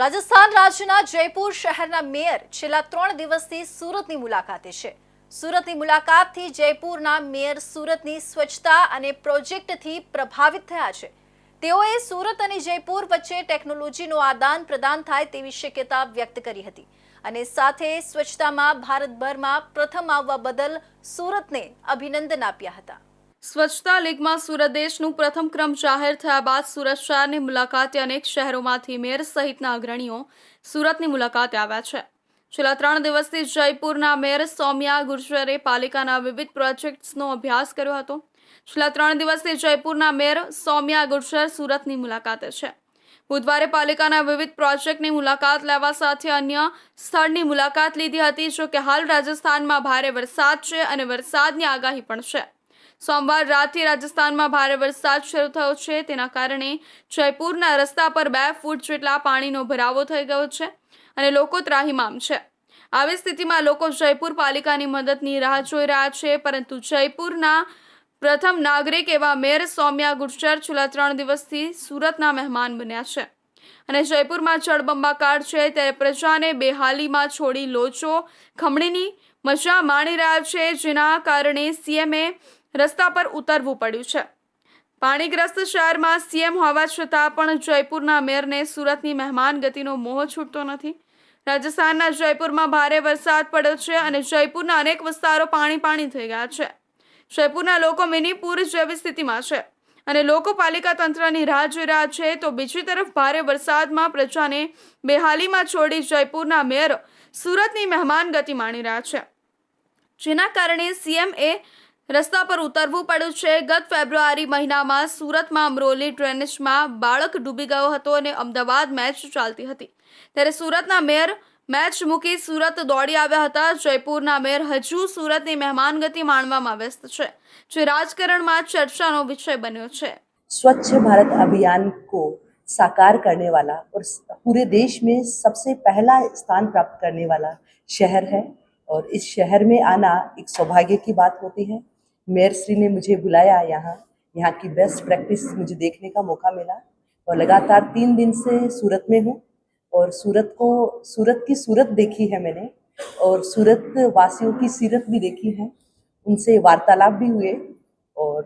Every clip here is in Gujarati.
રાજસ્થાન રાજ્યના જયપુર શહેરના મેયર છેલ્લા ત્રણ દિવસથી સુરતની મુલાકાતે છે. સુરતની મુલાકાતથી જયપુરના મેયર સુરતની સ્વચ્છતા અને પ્રોજેક્ટથી પ્રભાવિત થયા છે. તેઓએ સુરત અને જયપુર વચ્ચે ટેકનોલોજીનું આદાન પ્રદાન થાય તેવી શક્યતા વ્યક્ત કરી હતી અને સાથે સ્વચ્છતામાં ભારતભરમાં પ્રથમ આવવા બદલ સુરતને અભિનંદન આપ્યા હતા. સ્વચ્છતા લીગમાં સુરત દેશનું પ્રથમ ક્રમ જાહેર થયા બાદ સુરત શહેરની મુલાકાતે અનેક શહેરોમાંથી મેયર સહિતના અગ્રણીઓ સુરતની મુલાકાતે આવ્યા છે. છેલ્લા ત્રણ દિવસથી જયપુરના મેયર સૌમ્યા ગુર્જરે પાલિકાના વિવિધ પ્રોજેક્ટ્સનો અભ્યાસ કર્યો હતો. છેલ્લા ત્રણ દિવસથી જયપુરના મેયર સૌમ્યા ગુર્જર સુરતની મુલાકાતે છે. બુધવારે પાલિકાના વિવિધ પ્રોજેક્ટની મુલાકાત લેવા સાથે અન્ય સ્થળની મુલાકાત લીધી હતી જો કે હાલ રાજસ્થાનમાં ભારે વરસાદ છે અને વરસાદની આગાહી પણ છે. સોમવાર રાતથી રાજસ્થાનમાં ભારે વરસાદ શરૂ થયો છે. તેના કારણે જયપુરના રસ્તા પર બે ફૂટ જેટલા પાણીનો ભરાવો થઈ ગયો છે અને લોકો ત્રાહિમામ છે. આવી સ્થિતિમાં લોકો જયપુર પાલિકાની મદદની રાહ જોઈ રહ્યા છે, પરંતુ જયપુરના પ્રથમ નાગરિક એવા મેયર સૌમ્યા ગુર્જર છેલ્લા ત્રણ દિવસથી સુરતના મહેમાન બન્યા છે. અને જયપુરમાં જળબંબાકાર છે ત્યારે પ્રજાને બેહાલીમાં છોડી લોચો, ખમણીની મજા માણી રહ્યા છે. જેના કારણે સીએમએ રસ્તા પર ઉતરવું પડ્યું છે. પાણીગ્રસ્ત શહેરમાં સીએમ હોવા છતાં પણ જયપુરના મેયરને સુરતની મહેમાન ગતિનો મોહ છૂટતો નથી. રાજસ્થાનના જયપુરમાં ભારે વરસાદ પડ્યો છે અને જયપુરના અનેક વિસ્તારો પાણી પાણી થઈ ગયા છે. જયપુરના લોકો મિની પૂર જેવી સ્થિતિમાં છે અને લોકો પાલિકા તંત્રની રાહ જોઈ રહ્યા છે તો બીજી તરફ ભારે વરસાદમાં પ્રજાને બેહાલીમાં છોડી જયપુરના મેયર સુરતની મહેમાન ગતિ માણી રહ્યા છે. જેના કારણે સીએમ એ રસ્તા પર ઉતરવું પડ્યું છે ગત ફેબ્રુઆરી મહિનામાં સુરતમાં અમરોલી ડ્રેનેજમાં બાળક ડૂબી ગયો હતો અને અમદાવાદ મેચ ચાલતી હતી ત્યારે સુરતના મેયર મેચ મૂકી સુરત દોડી આવ્યા હતા જયપુરના મેયર હજુ સુરતની મહેમાનગતિ માણવામાં વ્યસ્ત છે જે રાજકારણમાં ચર્ચાનો વિષય બન્યો છે स्वच्छ भारत अभियान को साकार करने वाला और पूरे देश में सबसे पहला स्थान प्राप्त करने वाला शहर है और इस शहर में आना एक सौभाग्य की बात होती है मेयर श्री ने मुझे बुलाया यहाँ। यहाँ की बेस्ट प्रैक्टिस मुझे देखने का मौका मिला और लगातार तीन दिन से सूरत में हूँ और सूरत को, सूरत की सूरत देखी है मैंने और सूरत वासियों की सीरत भी देखी है। उनसे वार्तालाप भी हुए और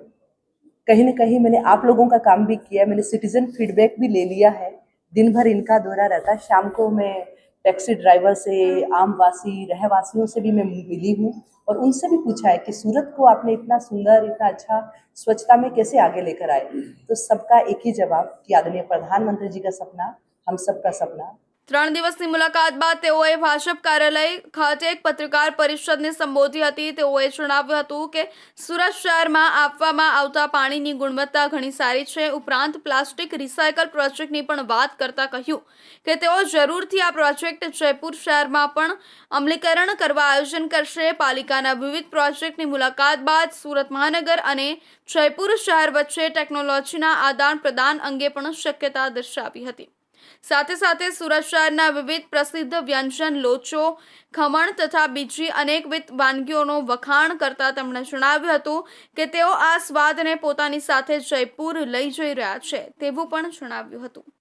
कहीं न कहीं मैंने आप लोगों का काम भी किया। मैंने सिटीजन फीडबैक भी ले लिया है। दिन भर इनका दौरा रहता। शाम को मैं टैक्सी ड्राइवर से, आमवासी, रहवासियों से भी मैं मिली हूँ और उनसे भी पूछा है कि सूरत को आपने इतना सुंदर, इतना अच्छा स्वच्छता में कैसे आगे लेकर आए? तो सबका एक ही जवाब कि आदरणीय प्रधानमंत्री जी का सपना, हम सबका सपना ત્રણ દિવસની મુલાકાત બાદ તેઓએ ભાજપ કાર્યાલય ખાતે એક પત્રકાર પરિષદને સંબોધી હતી. તેઓએ જણાવ્યું હતું કે, સુરત શહેરમાં આપવામાં આવતા પાણીની ગુણવત્તા ઘણી સારી છે. ઉપરાંત પ્લાસ્ટિક રિસાયકલ પ્રોજેક્ટની પણ વાત કરતા કહ્યું કે, તેઓ જરૂરથી આ પ્રોજેક્ટ જયપુર શહેરમાં પણ અમલીકરણ કરવા આયોજન કરશે. પાલિકાના વિવિધ પ્રોજેક્ટની મુલાકાત બાદ સુરત મહાનગર અને જયપુર શહેર વચ્ચે ટેકનોલોજીના આદાન પ્રદાન અંગે પણ શક્યતા દર્શાવી હતી. સાથે સાથે સુરત શહેરના વિવિધ પ્રસિદ્ધ વ્યંજન લોચો, ખમણ તથા બીજી અનેકવિધ વાનગીઓનો વખાણ કરતા તેમણે જણાવ્યું હતું કે તેઓ આ સ્વાદને પોતાની સાથે જયપુર લઈ જઈ રહ્યા છે, તેવું પણ જણાવ્યું હતું.